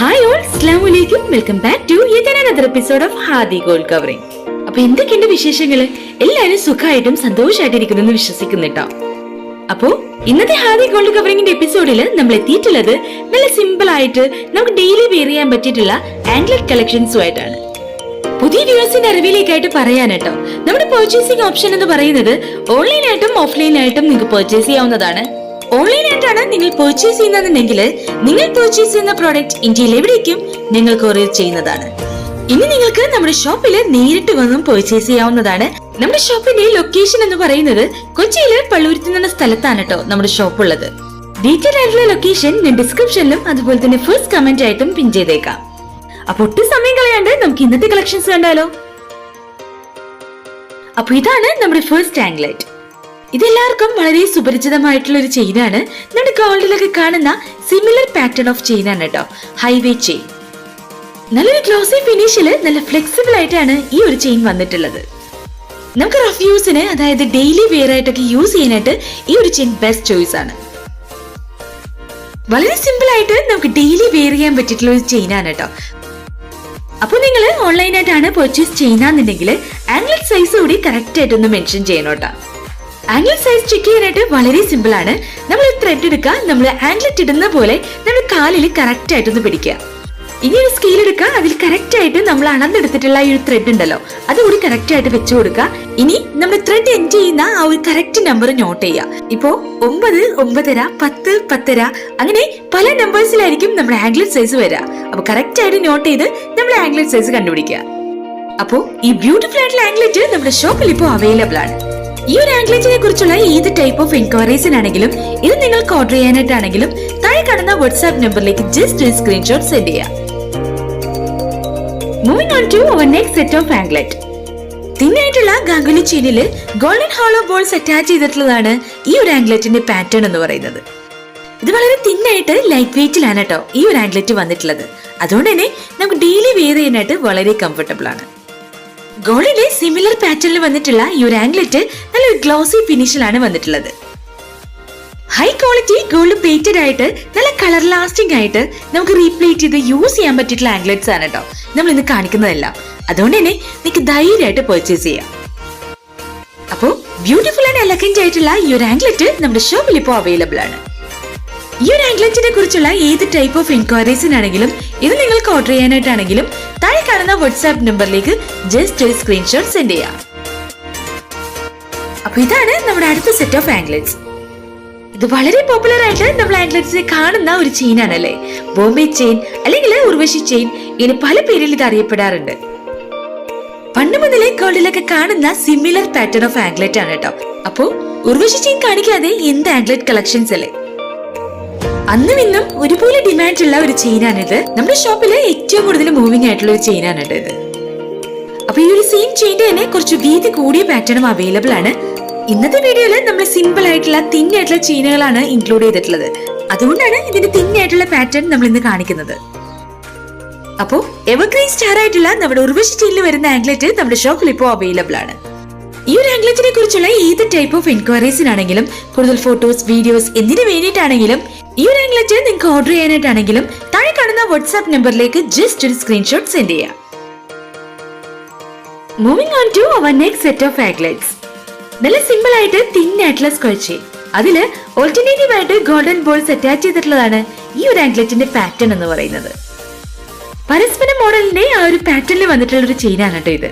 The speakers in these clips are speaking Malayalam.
ഹായ് ഓൾ അസ്ലാം വലൈക്കും welcome back to another episode of Hadi gold covering അപ്പൊ എന്തൊക്കെയുണ്ട് വിശേഷങ്ങൾ? എല്ലാവരും സുഖമായിട്ടും സന്തോഷമായിട്ടിരിക്കുന്നു എന്ന് വിശ്വസിക്കുന്നു കേട്ടോ. അപ്പോ ഇന്നത്തെ ഹാദി ഗോൾഡ് കവറിംഗിന്റെ എപ്പിസോഡിൽ നമ്മൾ എത്തിയിട്ടുള്ളത് നല്ല സിമ്പിൾ ആയിട്ട് നമുക്ക് ഡെയിലി വെയർ ചെയ്യാൻ പറ്റിയിട്ടുള്ള ആംഗ്ലറ്റ് കളക്ഷൻസുമായിട്ടാണ് പുതിയ വ്യൂസിന്റെ അറിവിലേക്കായിട്ട് പറയാനട്ടോ നമ്മുടെ പർച്ചേസിംഗ് ഓപ്ഷൻ എന്ന് പറയുന്നത് ഓൺലൈനായിട്ടും ഓഫ്ലൈനായിട്ടും നിങ്ങൾക്ക് പർച്ചേസ് ചെയ്യാവുന്നതാണ്. ഓൺലൈനായിട്ടാണ് നിങ്ങൾ പർച്ചേസ് ചെയ്യുന്നതെങ്കിൽ നിങ്ങൾ പർച്ചേസ് ചെയ്യുന്ന പ്രോഡക്റ്റ് ഇന്ത്യയിൽ എവിടേക്കും നിങ്ങൾ കൊറിയർ ചെയ്യുന്നതാണ്. ഇനി നിങ്ങൾക്ക് നമ്മുടെ ഷോപ്പിൽ നേരിട്ട് വന്നും പർച്ചേസ് ചെയ്യാവുന്നതാണ്. നമ്മുടെ ഷോപ്പിന്റെ ലൊക്കേഷൻ എന്ന് പറയുന്നത് കൊച്ചിയിലെ പള്ളൂരത്തിൽ നിന്ന സ്ഥലത്താണ് കേട്ടോ നമ്മുടെ ഷോപ്പ് ഉള്ളത് ഡീറ്റെയിൽ ആയിട്ടുള്ള ലൊക്കേഷൻ ഞാൻ ഡിസ്ക്രിപ്ഷനിലും അതുപോലെ തന്നെ ഫസ്റ്റ് കമന്റ് ആയിട്ടും പിൻ ചെയ്തേക്കാം. അപ്പൊ ഒട്ടും സമയം കളയാണ്ട് നമുക്ക് ഇന്നത്തെ കളക്ഷൻസ് കണ്ടാലോ. അപ്പൊ ഇതാണ് നമ്മുടെ ഫസ്റ്റ് ആംഗ്ലറ്റ് ഇതെല്ലാവർക്കും വളരെ സുപരിചിതമായിട്ടുള്ള ഒരു ചെയിനാണ്. നമ്മുടെ ഗോൾഡിലൊക്കെ കാണുന്ന സിമിലർ പാറ്റേൺ ഓഫ് ചെയിൻ ആണ് കേട്ടോ. ഹൈവേ ചെയിൻ നല്ലൊരു ഗ്ലോസി ഫിനിഷിൽ നല്ല ഫ്ലെക്സിബിൾ ആയിട്ടാണ് ഈ ഒരു ചെയിൻ വന്നിട്ടുള്ളത്. നമുക്ക് റഫ് യൂസിന് അതായത് ഡെയിലി വെയർ ആയിട്ടൊക്കെ യൂസ് ചെയ്യാനായിട്ട് ഈ ഒരു ചെയിൻ ബെസ്റ്റ് ചോയ്സ് ആണ്. വളരെ സിമ്പിൾ ആയിട്ട് നമുക്ക് ഡെയിലി വെയർ ചെയ്യാൻ പറ്റിയിട്ടുള്ള ഒരു ചെയിൻ ആണ് കേട്ടോ. അപ്പൊ നിങ്ങൾ ഓൺലൈനായിട്ടാണ് പർച്ചേസ് ചെയ്യുന്നതെന്നുണ്ടെങ്കിൽ ആംഗ്ലറ്റ് സൈസ് കൂടി കറക്റ്റ് ആയിട്ടൊന്ന് മെൻഷൻ ചെയ്യണം ആംഗ്ലറ്റ് സൈസ് ചെക്ക് ചെയ്യാനായിട്ട് വളരെ സിമ്പിൾ ആണ്. നമ്മൾ ത്രെഡ് എടുക്കുക നമ്മൾ ആംഗ്ലറ്റ് ഇടുന്ന പോലെ നമ്മൾ കാലിൽ കറക്റ്റ് ആയിട്ടൊന്ന് പിടിക്കുക. ഇനി ഒരു സ്കെയിൽ എടുക്കുക അതിൽ കറക്റ്റ് ആയിട്ട് നമ്മൾ അളന്നെടുത്തിട്ടുള്ള ഈ ഒരു ത്രെഡ് ഉണ്ടല്ലോ അതുകൂടി കറക്റ്റ് ആയിട്ട് വെച്ചു കൊടുക്കുക. ഇനി നമ്മൾ ത്രെഡ് എൻഡ് ചെയ്യുന്ന ആ ഒരു കറക്റ്റ് നമ്പർ നോട്ട് ചെയ്യുക. ഇപ്പോ ഒമ്പത് ഒമ്പതര പത്ത് പത്തര അങ്ങനെ പല നമ്പേഴ്സിലായിരിക്കും നമ്മുടെ ആംഗ്ലറ്റ് സൈസ് വരിക. അപ്പൊ കറക്റ്റ് ആയിട്ട് നോട്ട് ചെയ്ത് നമ്മൾ ആംഗ്ലറ്റ് സൈസ് കണ്ടുപിടിക്കുക. അപ്പോ ഈ ബ്യൂട്ടിഫുൾ ആയിട്ടുള്ള ആംഗ്ലറ്റ് നമ്മുടെ ഷോപ്പിൽ ഇപ്പോൾ അവൈലബിൾ ആണ്. ഈ ഒരു ആംഗ്ലേജിനെ കുറിച്ചുള്ള ഏത് ടൈപ്പ് ഓഫ് എൻക്വയറീസിനാണെങ്കിലും ഇത് നിങ്ങൾക്ക് ഓർഡർ ചെയ്യാനായിട്ടാണെങ്കിലും താഴെ കാണുന്ന വാട്സ്ആപ്പ് നമ്പറിലേക്ക് ജസ്റ്റ് ഒരു സ്ക്രീൻഷോട്ട് സെൻഡ് ചെയ്യാം. Moving on to our next set of anklet തിന്നായിട്ടുള്ള ഗാംഗുലി ചെയിനിൽ ഗോൾഡൻ ഹോളോ ബോൾസ് അറ്റാച്ച് ചെയ്തിട്ടുള്ളതാണ് ഈ ഒരു ആംഗ്ലറ്റിന്റെ പാറ്റേൺ എന്ന് പറയുന്നത്. ഇത് വളരെ തിന്നായിട്ട് ലൈറ്റ് വെയിറ്റിലാണ് കേട്ടോ ഈ ഒരു ആംഗ്ലറ്റ് വന്നിട്ടുള്ളത്. അതുകൊണ്ട് തന്നെ നമുക്ക് ഡെയിലി വെയർ ചെയ്യാനായിട്ട് വളരെ കംഫർട്ടബിൾ ആണ്. ഗോൾഡിന്റെ സിമിലർ പാറ്റേണിൽ വന്നിട്ടുള്ള ഈ ഒരു ആംഗ്ലറ്റ് നല്ലൊരു ഗ്ലോസി ഫിനിഷിലാണ് വന്നിട്ടുള്ളത്. ഹൈ ക്വാളിറ്റി ഗോൾഡ് പ്ലേറ്റഡ് ആയിട്ട് നല്ല കളർ ലാസ്റ്റിംഗ് ആയിട്ട് നമുക്ക് റീപ്ലേറ്റ് ചെയ്ത് യൂസ് ചെയ്യാൻ പറ്റിയിട്ടുള്ള ആംഗ്ലറ്റ്സ് ആണ് കേട്ടോ നമ്മൾ ഇന്ന് കാണിക്കുന്നതെല്ലാം. അതുകൊണ്ട് തന്നെ നിങ്ങൾക്ക് ധൈര്യമായിട്ട് പർച്ചേസ് ചെയ്യാം. അപ്പോ ബ്യൂട്ടിഫുൾ ആൻഡ് എലഗന്റ് ആയിട്ടുള്ള ഈ ഒരു ആംഗ്ലറ്റ് നമ്മുടെ ഷോപ്പിൽ ഇപ്പോൾ അവൈലബിൾ ആണ്. ഈ ഒരു ആംഗ്ലറ്റിനെ കുറിച്ചുള്ള ഏത് ടൈപ്പ് ഓഫ് എൻക്വയറീസിനാണെങ്കിലും ഇത് നിങ്ങൾക്ക് ഓർഡർ ചെയ്യാനായിട്ടാണെങ്കിലും താഴെ കാണുന്ന വാട്സ്ആപ്പ് നമ്പറിലേക്ക് ജസ്റ്റ് ഒരു സ്ക്രീൻഷോട്ട് സെൻഡ് ചെയ്യാം. അപ്പൊ ഇതാണ് നമ്മുടെ അടുത്ത സെറ്റ് ഓഫ് ആംഗ്ലറ്റ്സ് ഇത് വളരെ പോപ്പുലർ ആയിട്ട് നമ്മൾ ആംഗ്ലറ്റ്സിനെ കാണുന്ന ഒരു ചെയിൻ ആണല്ലേ? ബോംബെ ചെയിൻ അല്ലെങ്കിൽ ഉർവശി ചെയിൻ ഇങ്ങനെ പല പേരിൽ ഇത് അറിയപ്പെടാറുണ്ട്. പണ്ട് മുതലേ ഗോൾഡിലൊക്കെ കാണുന്ന സിമിലർ പാറ്റേൺ ഓഫ് ആംഗ്ലറ്റ് ആണ് കേട്ടോ. അപ്പോ ഉർവശി ചെയിൻ കാണിക്കാതെ എന്ത് ആംഗ്ലറ്റ് കളക്ഷൻസ് അല്ലേ? അന്നും ഇന്നും ഒരുപോലെ ഡിമാൻഡ് ഉള്ള ഒരു ചെയിനാണിത്. നമ്മുടെ ഷോപ്പിലെ ഏറ്റവും കൂടുതൽ മൂവിംഗ് ആയിട്ടുള്ള ഒരു ചെയിനാണ് കേട്ടോ ഇത് അപ്പൊ ഈ ഒരു സെയിം ചെയിന്റെ തന്നെ കുറച്ച് വീതി കൂടിയ പാറ്റേണും അവൈലബിൾ ആണ്. ഇന്നത്തെ വീഡിയോയിൽ നമ്മൾ സിമ്പിൾ ആയിട്ടുള്ള തിൻ ആയിട്ടുള്ള ചെയിനുകളാണ് ഇൻക്ലൂഡ് ചെയ്തിട്ടുള്ളത്. അതുകൊണ്ടാണ് ഇതിന്റെ തിൻ ആയിട്ടുള്ള പാറ്റേൺ നമ്മൾ ഇന്ന് കാണിക്കുന്നത്. അപ്പോ എവർഗ്രീൻ സ്റ്റാർ ആയിട്ടുള്ള നമ്മുടെ ഉർവശി ചെയിനിൽ വരുന്ന ആംഗ്ലറ്റ് നമ്മുടെ ഷോപ്പിൽ ഇപ്പോൾ അവൈലബിൾ ആണ്. ഈ ഒരു ആംഗ്ലറ്റിനെ കുറിച്ചുള്ള ഏത് ടൈപ്പ് ഓഫ് എൻക്വയറീസിനാണെങ്കിലും കൂടുതൽ ഫോട്ടോസ് വീഡിയോസ് എന്തിനു വേണ്ടിയിട്ടാണെങ്കിലും ഈ ഒരു ആംഗ്ലറ്റ് നിങ്ങൾക്ക് ഓർഡർ ചെയ്യാനായിട്ടാണെങ്കിലും താഴെ കാണുന്ന വാട്സ്ആപ്പ് നമ്പറിലേക്ക് ജസ്റ്റ് ഒരു സ്ക്രീൻഷോട്ട് സെൻഡ് ചെയ്യാം. Moving on to our next set of anklets നല്ല സിമ്പിൾ ആയിട്ട് തിൻ ആയിട്ടുള്ള സ്ക്വയർ അതിൽ ഓൾട്ടർനേറ്റീവ് ആയിട്ട് ഗോൾഡൻ ബോൾസ് അറ്റാച്ച് ചെയ്തിട്ടുള്ളതാണ് ഈ ഒരു ആംഗ്ലറ്റിന്റെ പാറ്റേൺ എന്ന് പറയുന്നത്. പരസ്പര മോഡലിന്റെ ആ ഒരു പാറ്റേണിൽ വന്നിട്ടുള്ള ഒരു ചെയിനാണ് കേട്ടോ ഇത്.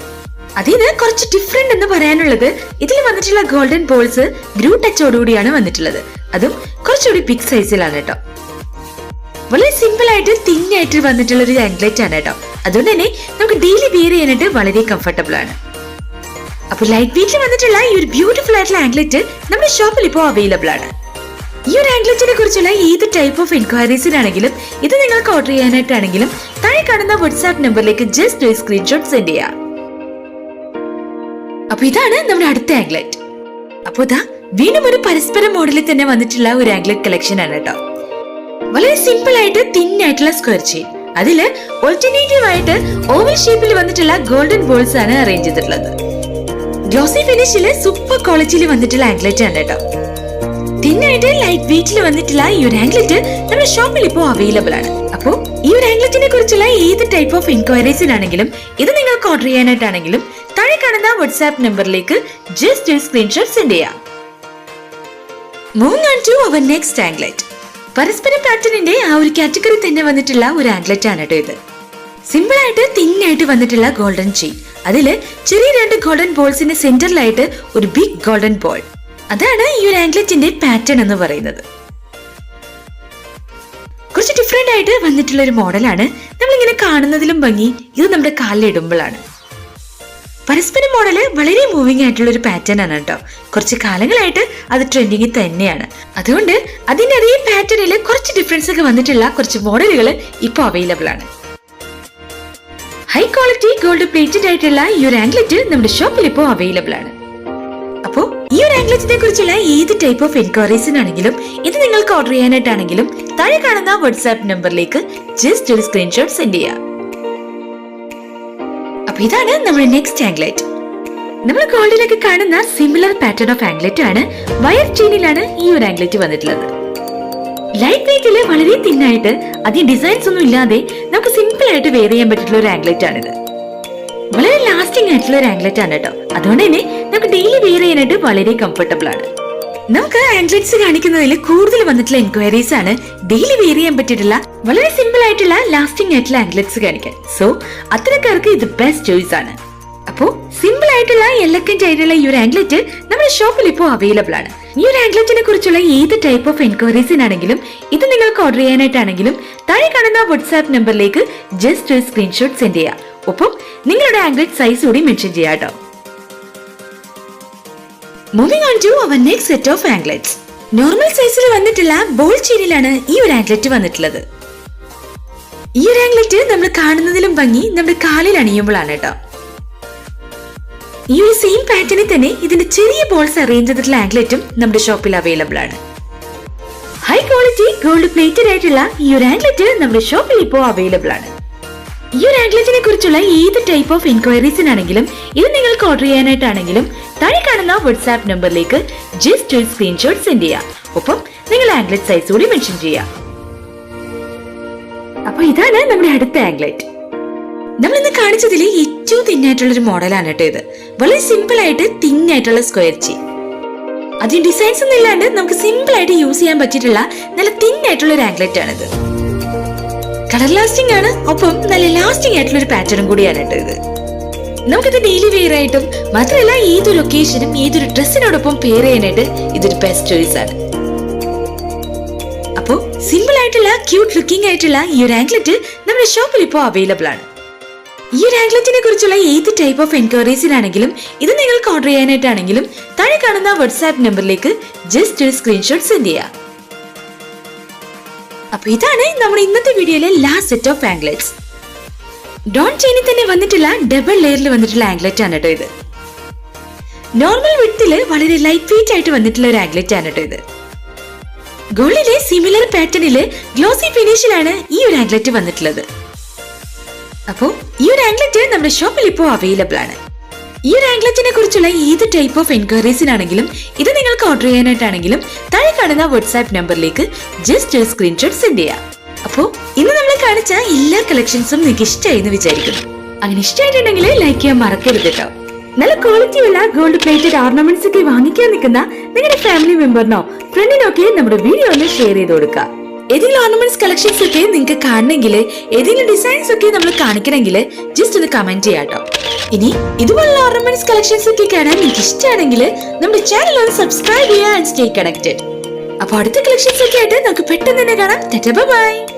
അതിന് കുറച്ച് ഡിഫറെന്റ് എന്ന് പറയാനുള്ളത് ഇതിൽ വന്നിട്ടുള്ള ഗോൾഡൻ ബോൾസ് ഗ്രൂ ടച്ചോടുകൂടിയാണ് വന്നിട്ടുള്ളത്. അതും കുറച്ചുകൂടി ബിഗ് സൈസിലാണ് കേട്ടോ വളരെ സിമ്പിൾ ആയിട്ട് തിൻ ആയിട്ട് വന്നിട്ടുള്ള ഒരു ആംഗ്ലറ്റ് ആണ് കേട്ടോ അതുകൊണ്ട് തന്നെ നമുക്ക് ഡെയിലി ബിയർ ചെയ്യാനായിട്ട് വളരെ കംഫർട്ടബിൾ ആണ്. അപ്പൊ ലൈറ്റ് വെയിറ്റിൽ വന്നിട്ടുള്ള ഈ ഒരു ബ്യൂട്ടിഫുൾ ആയിട്ടുള്ള ആംഗ്ലറ്റ് നമ്മുടെ ഷോപ്പിൽ ഇപ്പോൾ അവൈലബിൾ ആണ്. ഈ ഒരു ആംഗ്ലറ്റിനെ കുറിച്ചുള്ള ഏത് ടൈപ്പ് ഓഫ് എൻക്വയറീസിനാണെങ്കിലും ഇത് നിങ്ങൾക്ക് ഓർഡർ ചെയ്യാനായിട്ടാണെങ്കിലും താഴെ കാണുന്ന വാട്സ്ആപ്പ് നമ്പറിലേക്ക് ജസ്റ്റ് ഒരു സ്ക്രീൻഷോട്ട് സെൻഡ് ചെയ്യാം. അപ്പൊ ഇതാണ് നമ്മുടെ അടുത്ത ആംഗ്ലറ്റ്. അപ്പൊ ഇതാ വീണ്ടും ഒരു പരസ്പര മോഡലിൽ തന്നെ വന്നിട്ടുള്ള ഒരു ആംഗ്ലറ്റ് കളക്ഷൻ ആണ് കേട്ടോ. വളരെ സിമ്പിൾ ആയിട്ട് തിൻ ആയിട്ടുള്ള സ്ക്വയർ ചെയിൻ അതിൽ ഓൾട്ടർനേറ്റീവ് ആയിട്ട് ഓവൽ ഷേപ്പിൽ വന്നിട്ടുള്ള ഗോൾഡൻ ബോൾസ് ആണ് അറേഞ്ച് ചെയ്തിട്ടുള്ളത്. ഗ്ലോസി ഫിനിഷിൽ സൂപ്പർ ക്വാളിറ്റിയിൽ വന്നിട്ടുള്ള ആംഗ്ലറ്റ് ആണ് കേട്ടോ. തിന്നായിട്ട് ലൈറ്റ് വെയിറ്റിൽ വന്നിട്ടുള്ള ഈ ഒരു ആംഗ്ലറ്റ് നമ്മുടെ ഷോപ്പിൽ ഇപ്പോൾ അവൈലബിൾ ആണ്. അപ്പോൾ ഈ ഒരു ആംഗ്ലറ്റിനെ കുറിച്ചുള്ള ഏത് ടൈപ്പ് ഓഫ് എൻക്വയറീസിനാണെങ്കിലും ഇത് നിങ്ങൾക്ക് ഓർഡർ ചെയ്യാനായിട്ടാണെങ്കിലും താഴെ കാണുന്ന വാട്സ്ആപ്പ് നമ്പറിലേക്ക് ജസ്റ്റ് ഒരു സ്ക്രീൻഷോട്ട് സെൻഡ് ചെയ്യാം. Move on to our next anklet പരസ്പര പാറ്റേണിന്റെ ആ ഒരു കാറ്റഗറി തന്നെ വന്നിട്ടുള്ള ഒരു ആംഗ്ലറ്റ് ആണ് കേട്ടോ ഇത്. സിമ്പിൾ ആയിട്ട് തിന്നായിട്ട് വന്നിട്ടുള്ള ഗോൾഡൻ ചെയിൻ അതിൽ ചെറിയ രണ്ട് ഗോൾഡൻ ബോൾസിന്റെ സെന്ററിലായിട്ട് ഒരു ബിഗ് ഗോൾഡൻ ബോൾ അതാണ് ഈ ഒരു ആംഗ്ലറ്റിന്റെ പാറ്റേൺ എന്ന് പറയുന്നത്. കുറച്ച് ഡിഫറെന്റ് ആയിട്ട് വന്നിട്ടുള്ള ഒരു മോഡലാണ് നമ്മളിങ്ങനെ കാണുന്നതിലും ഭംഗി ഇത് നമ്മുടെ കാലിലിടുമ്പോഴാണ്. പരസ്പര മോഡൽ വളരെ മൂവിങ് ആയിട്ടുള്ള ഒരു പാറ്റേൺ ആണ് കേട്ടോ. കുറച്ച് കാലങ്ങളായിട്ട് അത് ട്രെൻഡിങ്ങിൽ തന്നെയാണ്. അതുകൊണ്ട് അതിന്റെ അതേ പാറ്റേണിൽ കുറച്ച് ഡിഫറൻസ് ഒക്കെ വന്നിട്ടുള്ള കുറച്ച് മോഡലുകൾ ഇപ്പോൾ അവൈലബിൾ ആണ്. ഹൈ ക്വാളിറ്റി ഗോൾഡ് പ്ലേറ്റഡ് ആയിട്ടുള്ള ഈ ഒരു ആംഗ്ലറ്റ് നമ്മുടെ ഷോപ്പിൽ ഇപ്പോൾ അവൈലബിൾ ആണ്. അപ്പോൾ ഈ ഒരു ആംഗ്ലറ്റിനെ കുറിച്ചുള്ള ഏത് ടൈപ്പ് ഓഫ് എൻക്വയറീസിനാണെങ്കിലും ഇത് നിങ്ങൾക്ക് ഓർഡർ ചെയ്യാനായിട്ടാണെങ്കിലും താഴെ കാണുന്ന വാട്സ്ആപ്പ് നമ്പറിലേക്ക് ജസ്റ്റ് ഒരു സ്ക്രീൻഷോട്ട് സെൻഡ് ചെയ്യാം. അപ്പൊ ഇതാണ് നമ്മുടെ നെക്സ്റ്റ് ആംഗ്ലറ്റ് നമ്മൾ ഗോൾഡിലൊക്കെ കാണുന്ന സിമിലർ പാറ്റേൺ ഓഫ് ആംഗ്ലറ്റ് ആണ്. വയർ ചെയിനിലാണ് ഈ ഒരു ആംഗ്ലറ്റ് വന്നിട്ടുള്ളത്. ലൈറ്റ് വെയിറ്റിൽ വളരെ തിന്നായിട്ട് അധികം ഡിസൈൻസ് ഒന്നും ഇല്ലാതെ നമുക്ക് സിമ്പിൾ ആയിട്ട് വെയർ ചെയ്യാൻ പറ്റിയിട്ടുള്ള ഒരു ആംഗ്ലറ്റ് ആണിത്. വളരെ ലാസ്റ്റിംഗ് ആയിട്ടുള്ള ഒരു ആംഗ്ലറ്റ് ആണ് കേട്ടോ. അതുകൊണ്ട് തന്നെ നമുക്ക് ഡെയിലി വെയർ ചെയ്യാനായിട്ട് വളരെ കംഫർട്ടബിൾ ആണ്. നമുക്ക് ആംഗ്ലറ്റ്സ് കാണിക്കുന്നതിൽ കൂടുതൽ വന്നിട്ടുള്ള എൻക്വയറീസ് ആണ്. ഡെയിലി വെയർ ചെയ്യാൻ പറ്റിയിട്ടുള്ള വളരെ സിമ്പിൾ ആയിട്ടുള്ള ലാസ്റ്റിംഗ് ആയിട്ടുള്ള ആംഗ്ലറ്റ്സ് കാണിക്കാൻ. സോ അത്തരക്കാർക്ക് ഇത് ബെസ്റ്റ് ചോയ്സ് ആണ്. അപ്പോ സിമ്പിൾ ആയിട്ടുള്ള എലക്കന്റ് ആയിട്ടുള്ള ഈ ഒരു ആംഗ്ലറ്റ് നമ്മുടെ ഷോപ്പിൽ ഇപ്പോൾ അവൈലബിൾ ആണ്. ഈ ഒരു ആംഗ്ലറ്റിനെ കുറിച്ചുള്ള ഏത് ടൈപ്പ് ഓഫ് എൻക്വയറീസിനാണെങ്കിലും ഇത് നിങ്ങൾക്ക് ഓർഡർ ചെയ്യാനായിട്ടാണെങ്കിലും താഴെ കാണുന്ന വാട്സ്ആപ്പ് നമ്പറിലേക്ക് ജസ്റ്റ് ഒരു സ്ക്രീൻഷോട്ട് സെൻഡ് ചെയ്യാം ഒപ്പം നിങ്ങളുടെ ആംഗ്ലറ്റ് സൈസ് കൂടി മെൻഷൻ ചെയ്യാം കേട്ടോ. Moving on to our next set of anklets normal സൈസിൽ വന്നിട്ടുള്ള ബോൾ ചെയിനിലാണ് ഈ ഒരു ആംഗ്ലറ്റ് വന്നിട്ടുള്ളത്. ഈ ഒരു ആംഗ്ലറ്റ് നമ്മൾ കാണുന്നതിലും ഭംഗി നമ്മുടെ കാലിൽ അണിയുമ്പോഴാണ് കേട്ടോ. ഈ ഒരു സെയിം പാറ്റേണിൽ തന്നെ ഇതിന്റെ ചെറിയ ബോൾസ് അറേഞ്ച് ചെയ്തിട്ടുള്ള ആംഗ്ലറ്റും നമ്മുടെ ഷോപ്പിൽ അവൈലബിൾ ആണ്. ഹൈ ക്വാളിറ്റി ഗോൾഡ് പ്ലേറ്റഡ് ആയിട്ടുള്ള ഈ ഒരു ആംഗ്ലറ്റ് നമ്മുടെ ഷോപ്പിൽ ഇപ്പോൾ അവൈലബിൾ ആണ്. ഈ ഒരു ആംഗ്ലറ്റിനെ കുറിച്ചുള്ള ഏത് ടൈപ്പ് ഓഫ് എൻക്വയറീസിനാണെങ്കിലും ഇത് നിങ്ങൾക്ക് ഓർഡർ ചെയ്യാനായിട്ടാണെങ്കിലും താഴെ കാണുന്ന വാട്സ്ആപ്പ് നമ്പറിലേക്ക് ജസ്റ്റ് ഒരു സ്ക്രീൻഷോട്ട് സെൻഡ് ചെയ്യാം. ഒപ്പം നിങ്ങൾ ആംഗ്ലറ്റ് സൈസ് കൂടി മെൻഷൻ ചെയ്യാം. അപ്പൊ ഇതാണ് നമ്മുടെ അടുത്ത ആംഗ്ലറ്റ് നമ്മൾ ഇന്ന് കാണിച്ചതിൽ ഏറ്റവും തിന്നായിട്ടുള്ള ഒരു മോഡലാണ് കേട്ടോ ഇത്. വളരെ സിമ്പിൾ ആയിട്ട് തിന്നായിട്ടുള്ള സ്ക്വയർ ചി അതിന് ഡിസൈൻസ് ഒന്നും ഇല്ലാണ്ട് നമുക്ക് സിമ്പിൾ ആയിട്ട് യൂസ് ചെയ്യാൻ പറ്റിയിട്ടുള്ള നല്ല തിന്നായിട്ടുള്ള ഒരു ആംഗ്ലറ്റ് ആണിത്. കളർ ലാസ്റ്റിംഗ് ആണ് ഒപ്പം നല്ല ലാസ്റ്റിംഗ് ആയിട്ടുള്ള ഒരു പാറ്റേണും കൂടിയാണ് കേട്ടോ ഇത്. നമുക്കിത് ഡെയിലി വെയർ ആയിട്ടും മാത്രമല്ല ഏതൊരു ലൊക്കേഷനും ഏതൊരു ഡ്രസ്സിനോടൊപ്പം പെയർ ചെയ്യാനായിട്ട് ഇതൊരു ബെസ്റ്റ് ചോയ്സ് ആണ്. അപ്പോ സിമ്പിൾ ആയിട്ടുള്ള ക്യൂട്ട് ലുക്കിംഗ് ആയിട്ടുള്ള ഈ ഒരു ആംഗ്ലറ്റ് നമ്മുടെ ഷോപ്പിൽ ഇപ്പോൾ അവൈലബിൾ ആണ്. ഈ ഒരു ആംഗ്ലറ്റിനെ കുറിച്ചുള്ള ഏത് ടൈപ്പ് ഓഫ് എൻക്വയറീസിനാണെങ്കിലും ഇത് നിങ്ങൾക്ക് ഓർഡർ ചെയ്യാനായിട്ടാണെങ്കിലും താഴെ കാണുന്ന വാട്സ്ആപ്പ് നമ്പറിലേക്ക് ജസ്റ്റ് ഒരു സ്ക്രീൻഷോട്ട് സെൻഡ് ചെയ്യാം. അപ്പൊ ഇതാണ് നമ്മുടെ ഇന്നത്തെ വീഡിയോയിലെ ലാസ്റ്റ് സെറ്റ് ഓഫ് ആംഗ്ലറ്റ്സ് ഡോൺ ചെയിനിൽ തന്നെ വന്നിട്ടുള്ള ഡബിൾ ലെയറിൽ വന്നിട്ടുള്ള ആംഗ്ലറ്റ് ആണ് കേട്ടോ ഇത്. നോർമൽ വിട്ടിൽ വളരെ ലൈറ്റ് വെയിറ്റ് ആയിട്ട് വന്നിട്ടുള്ള ഒരു ആംഗ്ലറ്റ് ആണ് കേട്ടോ ഇത്. ഗോളിലെ സിമിലർ പാറ്റേണിൽ ഗ്ലോസി ഫിനിഷിലാണ് ഈ ഒരു ആംഗ്ലറ്റ് വന്നിട്ടുള്ളത്. അപ്പോ ഈ ഒരു ആംഗ്ലറ്റ് നമ്മുടെ ഷോപ്പിൽ ഇപ്പോൾ അവൈലബിൾ ആണ്. ഈ ഒരു ആംഗ്ലറ്റിനെ കുറിച്ചുള്ള ഏത് ടൈപ്പ് ഓഫ് എൻക്വയറീസിനാണെങ്കിലും ഇത് നിങ്ങൾക്ക് ഓർഡർ ചെയ്യാനായിട്ടാണെങ്കിലും താഴെ കാണുന്ന വാട്സ്ആപ്പ് നമ്പറിലേക്ക് ജസ്റ്റ് ഒരു സ്ക്രീൻഷോട്ട് സെൻഡ് ചെയ്യാം. അപ്പോ ഇന്ന് നമ്മൾ കാണിച്ച എല്ലാ കളക്ഷൻസും നിങ്ങൾക്ക് ഇഷ്ടമായി എന്ന് വിചാരിക്കുന്നു. അങ്ങനെ ഇഷ്ടമായിട്ടുണ്ടെങ്കിൽ ലൈക്ക് ചെയ്യാൻ മറക്കരുത് കേട്ടോ നല്ല ക്വാളിറ്റി ഉള്ള ഗോൾഡ് പ്ലേറ്റഡ് ഓർണമെന്റ്സ് ഒക്കെ വാങ്ങിക്കാൻ നിൽക്കുന്ന നിങ്ങളുടെ ഫാമിലി മെമ്പറിനോ ഫ്രണ്ടിനോ ഒക്കെ നമ്മുടെ വീഡിയോ ഒന്ന് ഷെയർ ചെയ്ത് കൊടുക്കുക. ഏതെങ്കിലും ഓർണമെന്റ്സ് കളക്ഷൻസ് ഒക്കെ നിങ്ങൾക്ക് കാണണമെങ്കിൽ ഏതെങ്കിലും ഡിസൈൻസ് ഒക്കെ നമ്മൾ കാണിക്കണമെങ്കിൽ ജസ്റ്റ് ഒന്ന് കമന്റ് ചെയ്യാട്ടോ ഇനി ഇതുപോലുള്ള ഓർണമെന്റ്സ് കളക്ഷൻസ് ഒക്കെ കാണാൻ നിങ്ങൾക്ക് ഇഷ്ടമാണെങ്കിൽ നമ്മുടെ ചാനൽ ഒന്ന് സബ്സ്ക്രൈബ് ചെയ്യുക ആൻഡ് സ്റ്റേ കണക്റ്റഡ് അപ്പൊ അടുത്ത കളക്ഷൻസ് ഒക്കെ ആയിട്ട് നമുക്ക് പെട്ടെന്ന് തന്നെ കാണാം. ബൈ.